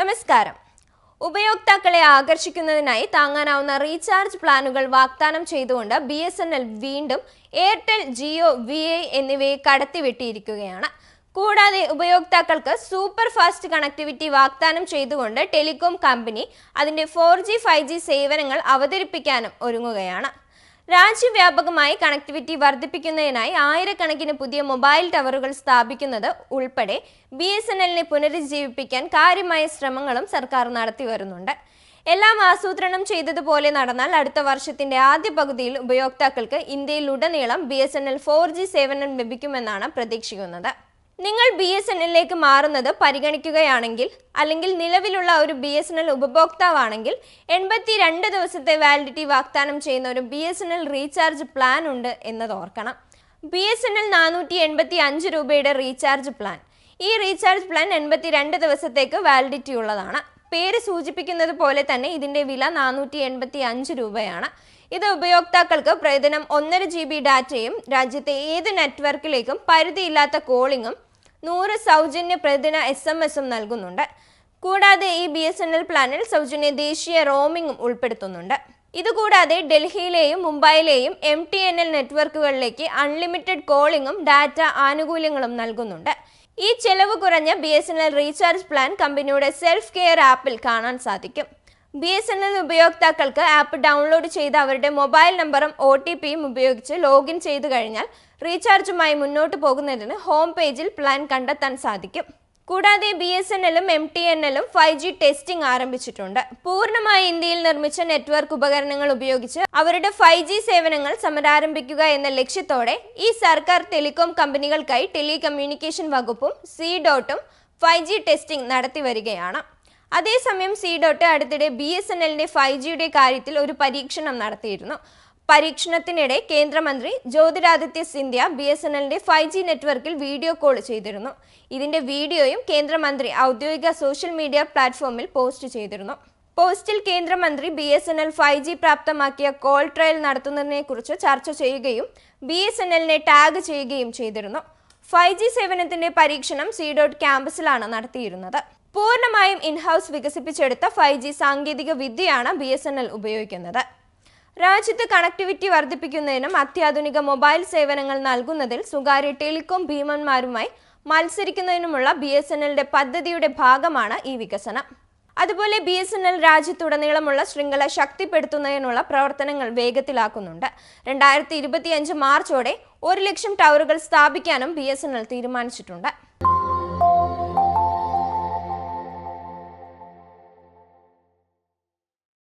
നമസ്കാരം. ഉപയോക്താക്കളെ ആകർഷിക്കുന്നതിനായി താങ്ങാനാവുന്ന റീചാർജ് പ്ലാനുകൾ വാഗ്ദാനം ചെയ്തുകൊണ്ട് ബി എസ് എൻ എൽ വീണ്ടും എയർടെൽ ജിയോ വി ഐ എന്നിവയെ കടത്തിവെട്ടിയിരിക്കുകയാണ്. കൂടാതെ ഉപയോക്താക്കൾക്ക് സൂപ്പർ ഫാസ്റ്റ് കണക്ടിവിറ്റി വാഗ്ദാനം ചെയ്തുകൊണ്ട് ടെലികോം കമ്പനി അതിന്റെ ഫോർ ജി ഫൈവ് ജി സേവനങ്ങൾ അവതരിപ്പിക്കാനും ഒരുങ്ങുകയാണ്. രാജ്യവ്യാപകമായി കണക്ടിവിറ്റി വർദ്ധിപ്പിക്കുന്നതിനായി ആയിരക്കണക്കിന് പുതിയ മൊബൈൽ ടവറുകൾ സ്ഥാപിക്കുന്നത് ഉൾപ്പെടെ ബി എസ് എൻ എല്ലിനെ പുനരുജ്ജീവിപ്പിക്കാൻ കാര്യമായ ശ്രമങ്ങളും സർക്കാർ നടത്തി വരുന്നുണ്ട്. എല്ലാം ആസൂത്രണം ചെയ്തതുപോലെ നടന്നാൽ അടുത്ത വർഷത്തിന്റെ ആദ്യ പകുതിയിൽ ഉപയോക്താക്കൾക്ക് ഇന്ത്യയിലുടനീളം B S N L four G സേവനം ലഭിക്കുമെന്നാണ് പ്രതീക്ഷിക്കുന്നത്. നിങ്ങൾ ബി എസ് എൻ എല്ലിലേക്ക് മാറുന്നത് പരിഗണിക്കുകയാണെങ്കിൽ അല്ലെങ്കിൽ നിലവിലുള്ള ഒരു ബി എസ് എൻ എൽ ഉപഭോക്താവാണെങ്കിൽ എൺപത്തി രണ്ട് ദിവസത്തെ വാലിഡിറ്റി വാഗ്ദാനം ചെയ്യുന്ന ഒരു B S N L recharge plan ഉണ്ട് എന്നത് ഓർക്കണം. ബി എസ് എൻ എൽ നാനൂറ്റി എൺപത്തി അഞ്ച് രൂപയുടെ റീചാർജ് പ്ലാൻ ഈ റീചാർജ് പ്ലാൻ എൺപത്തി രണ്ട് ദിവസത്തേക്ക് വാലിഡിറ്റി ഉള്ളതാണ്. പേര് സൂചിപ്പിക്കുന്നത് പോലെ തന്നെ ഇതിന്റെ വില നാനൂറ്റി എൺപത്തി അഞ്ച് രൂപയാണ്. ഇത് ഉപയോക്താക്കൾക്ക് പ്രതിദിനം ഒന്നര ജി ബി ഡാറ്റയും രാജ്യത്തെ ഏത് നെറ്റ്വർക്കിലേക്കും പരിധിയില്ലാത്ത കോളിംഗും നൂറ് സൗജന്യ പ്രതിദിന എസ് എം എസും നൽകുന്നുണ്ട്. കൂടാതെ ഈ ബി എസ് എൻ എൽ പ്ലാനിൽ സൗജന്യ ദേശീയ റോമിംഗും ഉൾപ്പെടുത്തുന്നുണ്ട്. ഇതുകൂടാതെ ഡൽഹിയിലെയും മുംബൈയിലെയും എം ടി എൻ എൽ നെറ്റ്വർക്കുകളിലേക്ക് അൺലിമിറ്റഡ് കോളിംഗും ഡാറ്റ ആനുകൂല്യങ്ങളും നൽകുന്നുണ്ട്. ഈ ചെലവ് കുറഞ്ഞ B S N L recharge plan കമ്പനിയുടെ സെൽഫ് കെയർ ആപ്പിൽ കാണാൻ സാധിക്കും. ബി എസ് എൻ എൽ ഉപയോക്താക്കൾക്ക് ആപ്പ് ഡൗൺലോഡ് ചെയ്ത് അവരുടെ മൊബൈൽ നമ്പറും ഒ ടി പിയും ഉപയോഗിച്ച് ലോഗിൻ ചെയ്തു കഴിഞ്ഞാൽ റീചാർജുമായി മുന്നോട്ട് പോകുന്നതിന് ഹോം പേജിൽ പ്ലാൻ കണ്ടെത്താൻ സാധിക്കും. കൂടാതെ ബി എസ് എൻ എല്ലും എം ടി എൻ എല്ലും ഫൈവ് ജി ടെസ്റ്റിംഗ് ആരംഭിച്ചിട്ടുണ്ട്. പൂർണമായി ഇന്ത്യയിൽ നിർമ്മിച്ച നെറ്റ്വർക്ക് ഉപകരണങ്ങൾ ഉപയോഗിച്ച് അവരുടെ ഫൈവ് ജി സേവനങ്ങൾ സമരാരംഭിക്കുക എന്ന ലക്ഷ്യത്തോടെ ഈ സർക്കാർ ടെലികോം കമ്പനികൾക്കായി ടെലികമ്മ്യൂണിക്കേഷൻ വകുപ്പും സി ഡോട്ടും ഫൈവ് ജി ടെസ്റ്റിംഗ് നടത്തി വരികയാണ്. അതേസമയം സി ഡോട്ട് അടുത്തിടെ ബി എസ് എൻ എല്ലിന്റെ ഫൈവ് ജിയുടെ കാര്യത്തിൽ ഒരു പരീക്ഷണം നടത്തിയിരുന്നു. പരീക്ഷണത്തിനിടെ കേന്ദ്രമന്ത്രി Jyotiraditya Scindia B S N എല്ലിന്റെ ഫൈവ് ജി നെറ്റ്വർക്കിൽ വീഡിയോ കോൾ ചെയ്തിരുന്നു. ഇതിന്റെ വീഡിയോയും കേന്ദ്രമന്ത്രി ഔദ്യോഗിക സോഷ്യൽ മീഡിയ പ്ലാറ്റ്ഫോമിൽ പോസ്റ്റ് ചെയ്തിരുന്നു. പോസ്റ്റിൽ കേന്ദ്രമന്ത്രി B S N L five G പ്രാപ്തമാക്കിയ call trial നടത്തുന്നതിനെക്കുറിച്ച് ചർച്ച ചെയ്യുകയും ബി എസ് എൻ എല്ലിനെ ടാഗ് ചെയ്യുകയും ചെയ്തിരുന്നു. ഫൈവ് ജി സേവനത്തിന്റെ പരീക്ഷണം സി ഡോട്ട് ക്യാമ്പസിലാണ് നടത്തിയിരുന്നത്. പൂർണമായും ഇൻഹൌസ് വികസിപ്പിച്ചെടുത്ത ഫൈവ് ജി സാങ്കേതിക വിദ്യയാണ് ബി എസ് എൻ എൽ ഉപയോഗിക്കുന്നത്. രാജ്യത്ത് കണക്ടിവിറ്റി വർദ്ധിപ്പിക്കുന്നതിനും അത്യാധുനിക മൊബൈൽ സേവനങ്ങൾ നൽകുന്നതിൽ സ്വകാര്യ ടെലികോം ഭീമന്മാരുമായി മത്സരിക്കുന്നതിനുമുള്ള ബി എസ് എൻ എല്ലിന്റെ പദ്ധതിയുടെ ഭാഗമാണ് ഈ വികസനം. അതുപോലെ ബി എസ് എൻ എൽ രാജ്യത്തുടനീളമുള്ള ശൃംഖല ശക്തിപ്പെടുത്തുന്നതിനുള്ള പ്രവർത്തനങ്ങൾ വേഗത്തിലാക്കുന്നുണ്ട്. രണ്ടായിരത്തി ഇരുപത്തിയഞ്ച് മാർച്ചോടെ ഒരു ലക്ഷം ടവറുകൾ സ്ഥാപിക്കാനും ബി എസ് എൻ എൽ തീരുമാനിച്ചിട്ടുണ്ട്.